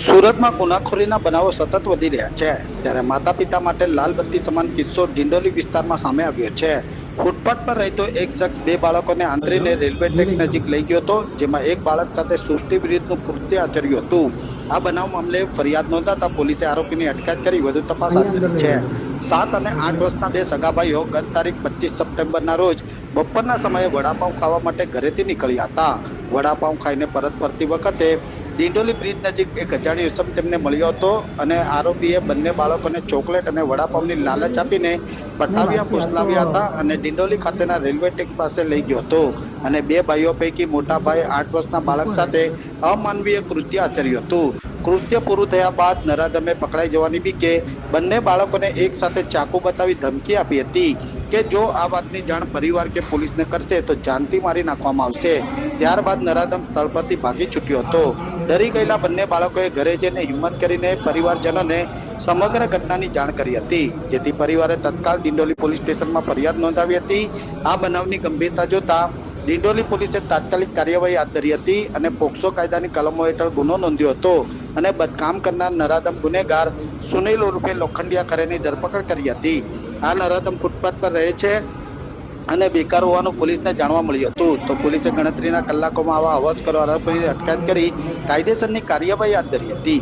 સુરતમાં ગુનાખોરીના બનાવો સતત વધી રહ્યા છે. ત્યારે માતા પિતા માટે લાલ બત્તી સમાન કિસ્સો ડિંડોલી વિસ્તારમાં સામે આવ્યો છે. ફૂટપાથ પર રહેતો એક શખ્સ બે બાળકોને આંતરીને રેલવે ટ્રેક નજીક લઈ ગયો હતો જેમાં એક બાળક સાથે સૃષ્ટિ વિરુદ્ધનું કૃત્ય આચર્યું હતું. આ બનાવ મામલે ફરિયાદ નોંધાતા પોલીસે આરોપીની અટકાયત કરી વધુ તપાસ હાથ ધરી છે. સાત અને આઠ વર્ષના બે સગાભાઈઓ ગત તારીખ પચીસ સપ્ટેમ્બરના રોજ બપોરના સમયે વડાપાઉં ખાવા માટે ઘરેથી નીકળ્યા હતા. વડાપાઉં ખાઈને પરત ફરતી વખતે ડિંડોલી બ્રિજ નજીક એક અજાણ્યો ઇસમ તેમને મળ્યો હતો અને આરોપીએ બંને બાળકોને ચોકલેટ અને વડાપાઉંની લાલચ આપીને પટાવ્યા ફૂસલાવ્યા હતા અને ડિંડોલી ખાતેના રેલવે ટેક પાસે લઈ ગયો હતો. અને બે ભાઈઓ પૈકી મોટા ભાઈ આઠ વર્ષના બાળક સાથે અમાનવીય કૃત્ય આચર્યું હતું. કૃત્ય પૂરું થયા બાદ નરાધમે પકડાઈ જવાની બીકે બંને બાળકોને એક સાથે ચાકુ બતાવી ધમકી આપી હતી કે જો આ વાતની જાણ પરિવાર કે પોલીસને કરશે તો જાનથી મારી નાખવામાં આવશે. ત્યારબાદ નરાધમ પરથી ભાગી છૂટ્યો હતો. ડરી ગયેલા બંને બાળકોએ ઘરે જઈને હિંમત કરીને પરિવારજનોને સમગ્ર ઘટનાની જાણ કરી હતી. જેથી પરિવારે તત્કાલ ડિંડોલી પોલીસ સ્ટેશનમાં ફરિયાદ નોંધાવી હતી. આ બનાવની ગંભીરતા જોતા ડિંડોલી પોલીસે તાત્કાલિક કાર્યવાહી હાથ ધરી હતી અને પોક્સો કાયદાની કલમો હેઠળ ગુનો નોંધ્યો હતો અને બદકામ કરનાર નરાધમ ગુનેગાર સુનિલ ઉર્ફે લોખંડિયા ખરેની ધરપકડ કરી હતી. આ નરાધમ ફૂટપાથ પર રહે છે. અને બેકાર હોવાનું પોલીસને જાણવા મળ્યું હતું. તો પોલીસે ગણતરીના કલાકોમાં આવા અવાજ કરવા આરોપીની અટકાયત કરી કાયદેસરની કાર્યવાહી હાથ ધરી હતી.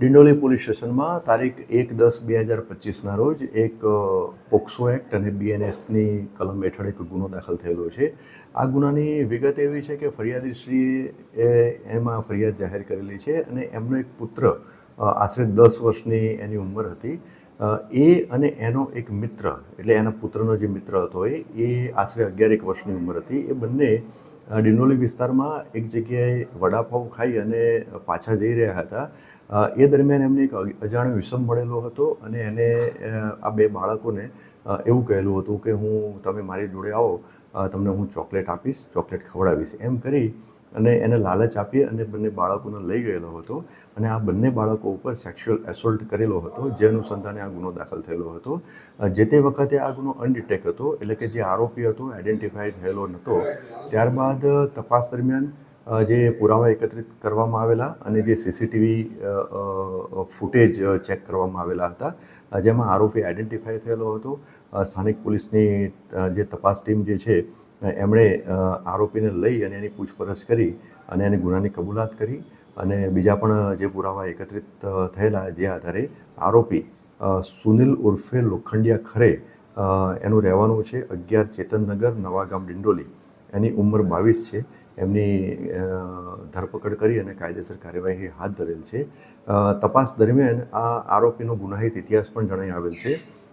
ડિંડોલી પોલીસ સ્ટેશનમાં તારીખ એક દસ બે હજાર પચીસના રોજ એક પોક્સો એક્ટ અને બીએનએસની કલમ હેઠળ એક ગુનો દાખલ થયેલો છે. આ ગુનાની વિગત એવી છે કે ફરિયાદીશ્રીએ એમાં ફરિયાદ જાહેર કરેલી છે અને એમનો એક પુત્ર આશરે દસ વર્ષની એની ઉંમર હતી. એ અને એનો એક મિત્ર, એટલે એના પુત્રનો જે મિત્ર હતો એ એ આશરે અગિયાર એક વર્ષની ઉંમર હતી. એ બંને ડિંડોલી વિસ્તારમાં એક જગ્યાએ વડાપાઉં ખાઈ અને પાછા જઈ રહ્યા હતા. એ દરમિયાન એમને એક અજાણ્યો વિષમ મળેલો હતો અને એને આ બે બાળકોને એવું કહેલું હતું કે, હું, તમે મારી જોડે આવો તમને હું ચોકલેટ આપીશ, ચોકલેટ ખવડાવીશ. એમ કરી અને એને લાલચ આપી અને બંને બાળકોને લઈ ગયેલો હતો અને આ બંને બાળકો ઉપર સેક્સ્યુઅલ એસોલ્ટ કરેલો હતો, જે અનુસંધાને આ ગુનો દાખલ થયેલો હતો. જે તે વખતે આ ગુનો અનડિટેક હતો, એટલે કે જે આરોપી હતો આઈડેન્ટિફાઈડ થયેલો નહોતો ત્યારબાદ તપાસ દરમિયાન જે પુરાવા એકત્રિત કરવામાં આવેલા અને જે સીસીટીવી ફૂટેજ ચેક કરવામાં આવેલા હતા જેમાં આરોપી આઈડેન્ટિફાઈ થયેલો હતો. સ્થાનિક પોલીસની જે તપાસ ટીમ જે છે એમણે આરોપીને લઈ અને એની પૂછપરછ કરી અને એની ગુનાની કબૂલાત કરી અને બીજા પણ જે પુરાવા એકત્રિત થયેલા જે આધારે આરોપી સુનિલ ઉર્ફે લોખંડિયા ખરે એનું રહેવાનું છે અગિયાર ચેતનનગર નવાગામ ડિંડોલી. એની ઉંમર બાવીસ છે. એમની ધરપકડ કરી અને કાયદેસર કાર્યવાહી હાથ ધરેલ છે. તપાસ દરમિયાન આ આરોપીનો ગુનાહિત ઇતિહાસ પણ જણાઈ આવેલ છે.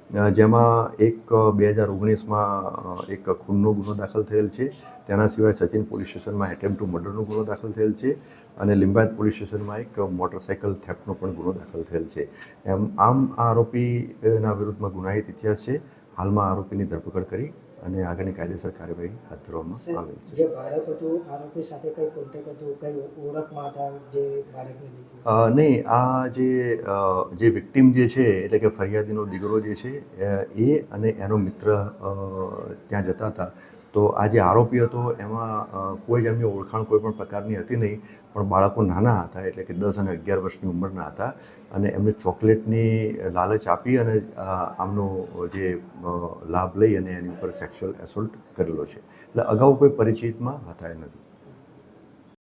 જેમાં એક બે હજાર ઓગણીસમાં એક ખૂનનો ગુનો દાખલ થયેલ છે. તેના સિવાય સચિન પોલીસ સ્ટેશનમાં એટેમ્પ ટુ મર્ડરનો ગુનો દાખલ થયેલ છે અને લિંબાયત પોલીસ સ્ટેશનમાં એક મોટરસાયકલ થેફ્ટનો પણ ગુનો દાખલ થયેલ છે. એમ, આમ આ આરોપીના વિરુદ્ધમાં ગુનાહિત ઇતિહાસ છે. હાલમાં આરોપીની ધરપકડ કરી અને આગળની કાયદેસર કાર્યવાહી હાથ ધરવામાં આવેલ છે. જે બાળક હતું આરોપી સાથે કઈ કોન્ટેક્ટ હતું? કઈ ઓળખમાં હતા જે બાળકને નહીં આ જે જે વિક્ટિમ જે છે એટલે કે ફરિયાદીનો દીકરો જે છે એ અને એનો મિત્ર ત્યાં જતા હતા. તો આ જે આરોપી હતો, એમાં કોઈ જ એમની ઓળખાણ કોઈ પણ પ્રકારની હતી નહીં, પણ બાળકો નાના હતા, એટલે કે દસ અને અગિયાર વર્ષની ઉંમરના હતા અને એમને ચોકલેટની લાલચ આપી અને આમનો જે લાભ લઈ અને એની ઉપર સેક્સ્યુઅલ એસોલ્ટ કરેલો છે. એટલે અગાઉ કોઈ પરિચિતમાં હતા એ નથી.